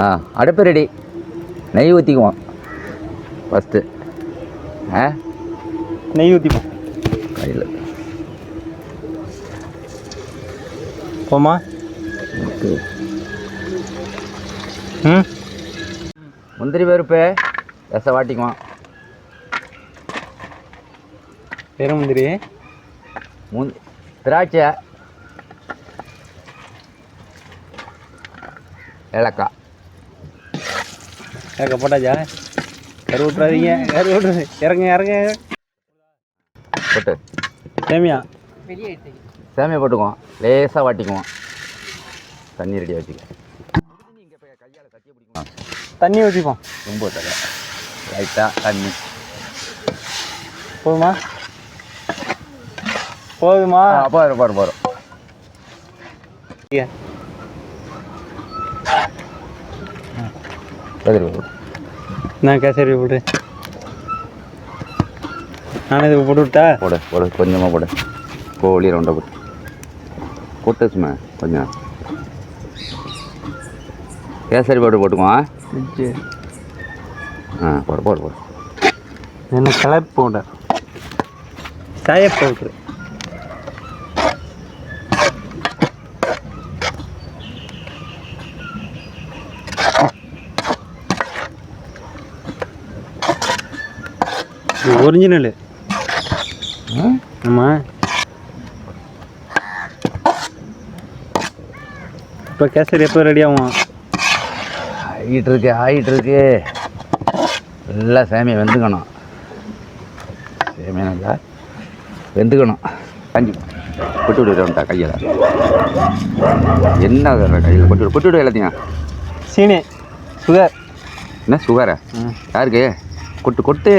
ஆ அடுப்பு ரெடி. நெய் ஊற்றிக்குவோம் ஃபஸ்ட்டு ஆ? நெய் ஊற்றிப்போம் கையில். போமா ம்? முந்திரி பருப்பு ரசம் வாட்டிக்குவோம். பெருமுந்திரி முந் திராட்சை. ஏலக்காய். ஏக்க போட்டாச்சா? கரு விட்றாதீங்க கரு விட்றாது இறங்க இறங்க. போட்டு. சேமியா. சேமியா போட்டுக்குவோம். லேசாக வாட்டிக்குவோம். தண்ணி ரெடியாக வச்சுக்க. தண்ணி ஊற்றிப்போம் ரொம்ப தலை. லைட்டாக தண்ணி. போதுமா? போதுமா? போகிறோம் போகிறோம் போகிறோம். பதில் நான் கேசரி போடு. நான் இதுக்கு போட்டு விட்டா? போடு போடு கொஞ்சமாக போடு. கோழி ரெண்டை போட்டு போட்டு சும்மா கொஞ்சம். கேசரி பவுடர் போட்டுக்குவோம் ஆ போடு போடு போடு. என்ன கலர் பவுடர்? சாய பவுடர் ஒரிஜினலு ஆமாம் இப்போ கேசரி எப்போ ரெடி ஆகும் ஆகிட்டு இருக்கு ஆகிட்டு இருக்கு. எல்லாம் சேமியா வெந்துக்கணும். சேமியா நல்லா வெந்துக்கணும். கஞ்சி கொட்டி விடுறோம்டா கையில். என்ன கையில் கொட்டி விடு கொட்டி விடு எல்லாத்தையும். சீனி சுகர் என்ன சுகரா ம். யாருக்கு? கொட்டு கொட்டு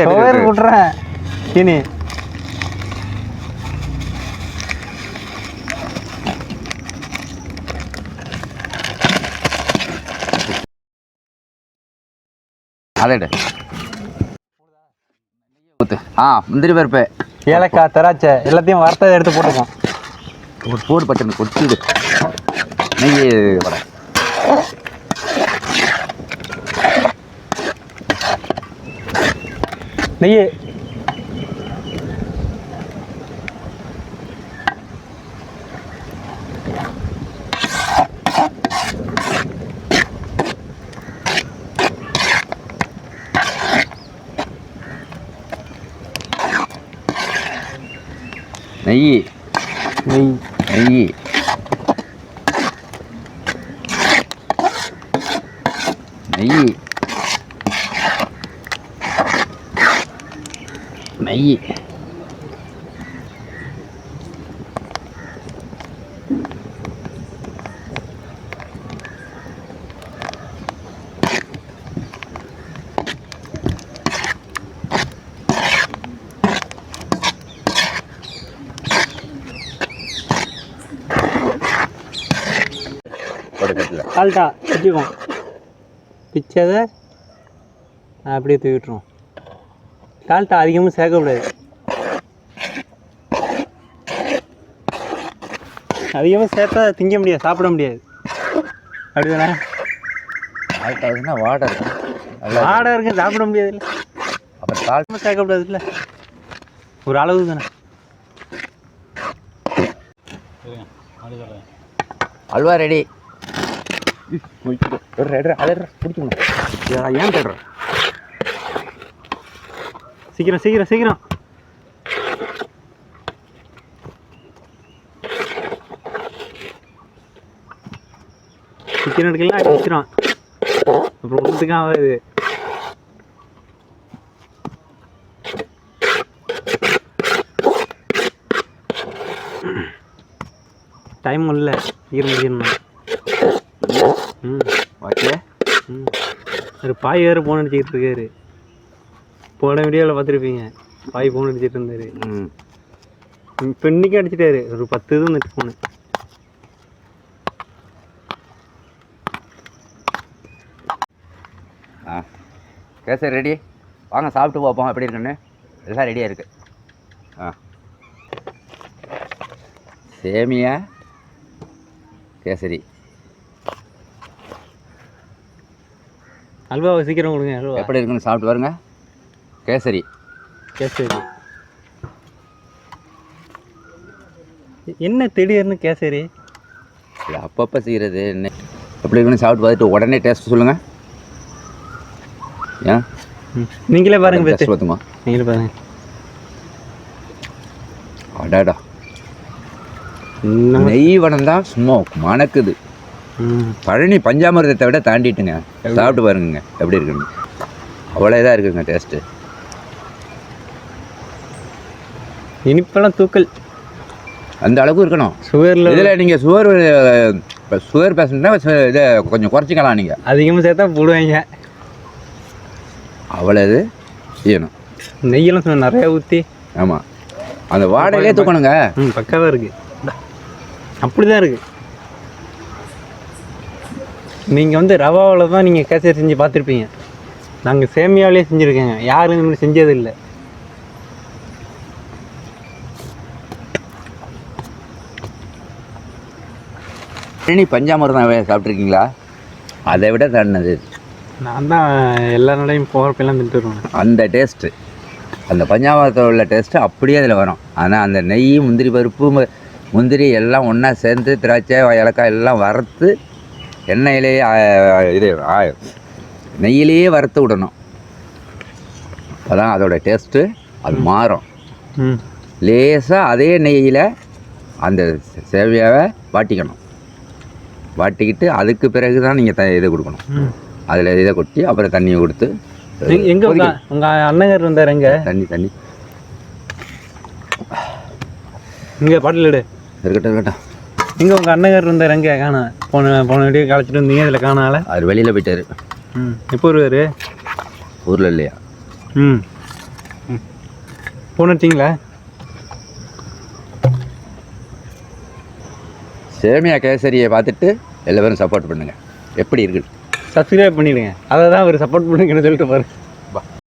எடு. ஊத்து ஆ முந்திரி பருப்பு. ஏலக்காய் திராட்சை எல்லாத்தையும் வறுத்ததை எடுத்து போட்டுக்கோம் ஒரு போடு பட்டு கொட்டிடு. நெய் வர நெய் நெய் நெய் நெய் நெய் நெய் சால்ட்டா வச்சுக்கோம் பிச்சதை அப்படியே தூக்கி சால்ட்டா அதிகமாக சேர்க்கக்கூடாது. அதிகமாக சேர்த்தா திங்க முடியாது சாப்பிட முடியாது. அப்படிதானே? ஆயிட்டாதுன்னா வாடை இருக்கும். நல்லா ஆடை இருக்கு சாப்பிட முடியாது இல்லை அப்புறம் சால் அதிகமாக சேர்க்கக்கூடாது இல்லை ஒரு அளவு தானே. அல்வா ரெடி ஏன் தேடுறேன்? சீக்கிரம் சீக்கிரம் சீக்கிரம். சீக்கிரம் எடுக்கலாம் அடிச்சிடும் அப்புறம் ஒன்றுத்துக்கு ஆகாது டைம் இல்லை. சீக்கிரம் ம் ஓகே. ம். ஒரு பாய் வேறு ஃபோன் அடிச்சுக்கிட்டு இருக்காரு. போன வீடியோவில் பார்த்துருப்பீங்க. பாய் ஃபோன் அடிச்சிட்டு இருந்தாரு. ம். இப்போ இன்னைக்கு அடிச்சிட்டாரு. ஒரு பத்து இது வந்துட்டு ஃபோனு ஆ. கேசரி ரெடி வாங்க சாப்பிட்டு பார்ப்போம். எப்படி இருக்குன்னு? எல்லாம் ரெடியாக இருக்குது ஆ. சேமியா? கேசரி. அல்வாவை சீக்கிரம் கொடுங்க அல்வா. எப்படி இருக்குன்னு சாப்பிட்டு பாருங்க. கேசரி. கேசரி. என்ன திடீர்னு கேசரி? அப்பப்போ செய்கிறது என்ன? எப்படி இருக்குன்னு சாப்பிட்டு பார்த்துட்டு உடனே டேஸ்ட் சொல்லுங்கள் ஏன். நீங்களே பாருங்க டேஸ்ட் பார்த்துமா? நீங்களே பாருங்க. அடாடா. நெய் வடம் தான் சும்மா மணக்குது. பழனி பஞ்சாமிரதத்தை விட தாண்டிட்டுங்க. சாப்பிட்டு பாருங்க எப்படி இருக்குன்னு. அவ்வளோ இதாக இருக்குங்க டேஸ்ட்டு இனிப்பெல்லாம் தூக்கல். அந்த அளவுக்கு இருக்கணும். சுகரில் இதில் நீங்கள் சுகர் இப்போ சுகர் பேஷண்ட்னா இதை கொஞ்சம் குறைச்சிக்கலாம் நீங்கள் அதிகமாக சேர்த்தா போடுவாங்க. அவ்வளோ இது செய்யணும். நெய்யெல்லாம் சும்மா நிறையா ஊற்றி ஆமாம் அந்த வாடகையே தூக்கணுங்க. ம் பக்காவாக இருக்குது அப்படி தான் இருக்குது நீங்கள் வந்து ரவாவில் தான் நீங்கள் கேசரி செஞ்சு பார்த்துருப்பீங்க. நாங்கள் சேமியாவிலே செஞ்சுருக்கேங்க. யாரும் இந்த மாதிரி செஞ்சது பழனி பஞ்சாமிரதம் வே- சாப்பிட்ருக்கீங்களா அதை விட இது. நான் தான் எல்லா நாளையும் போகிறப்பெல்லாம் தின்ட்டு வருவேன். அந்த டேஸ்ட்டு அந்த பஞ்சாமிரதத்தில் உள்ள டேஸ்ட்டு அப்படியே அதில் வரும். ஆனால் அந்த நெய் முந்திரி பருப்பு முந்திரி எல்லாம் ஒன்றா சேர்ந்து திராட்சை ஏலக்காய் எல்லாம் வறுத்து எண்ணெயிலேயே இது நெய்யிலேயே வறுத்து விடணும். அதான் அதோட டேஸ்ட்டு அது மாறும். ம். லேசாக அதே நெய்யில் அந்த சேவையாவை வாட்டிக்கணும். வாட்டிக்கிட்டு அதுக்கு பிறகு தான் நீங்கள் த இதை கொடுக்கணும். அதில் இதை கொட்டி அப்புறம் தண்ணியை கொடுத்து எங்கே உங்க உங்கள் அண்ணங்கர் வந்தார் எங்க? தண்ணி தண்ணி. இங்கே பாட்டில் எடு. இருக்கட்டும் இருக்கட்டும். இங்கே உங்கள் அண்ணங்கர் வந்தார் எங்க? காணா. போன போன வீடியோ களைச்சிட்டு வந்தீங்க இதில் காணால. அவர் வெளியில் போயிட்டாரு. ம். எப்போ வருவார்? ஊரில் இல்லையா? ம். ம். ஃபோன் சேமியா கேசரியை பார்த்துட்டு எல்லாரும் சப்போர்ட் பண்ணுங்கள் எப்படி இருக்குது சப்ஸ்கிரைப் பண்ணிடுங்க. அதை தான் அவர் சப்போர்ட் பண்ணுங்கன்னு சொல்லிட்டு பாரு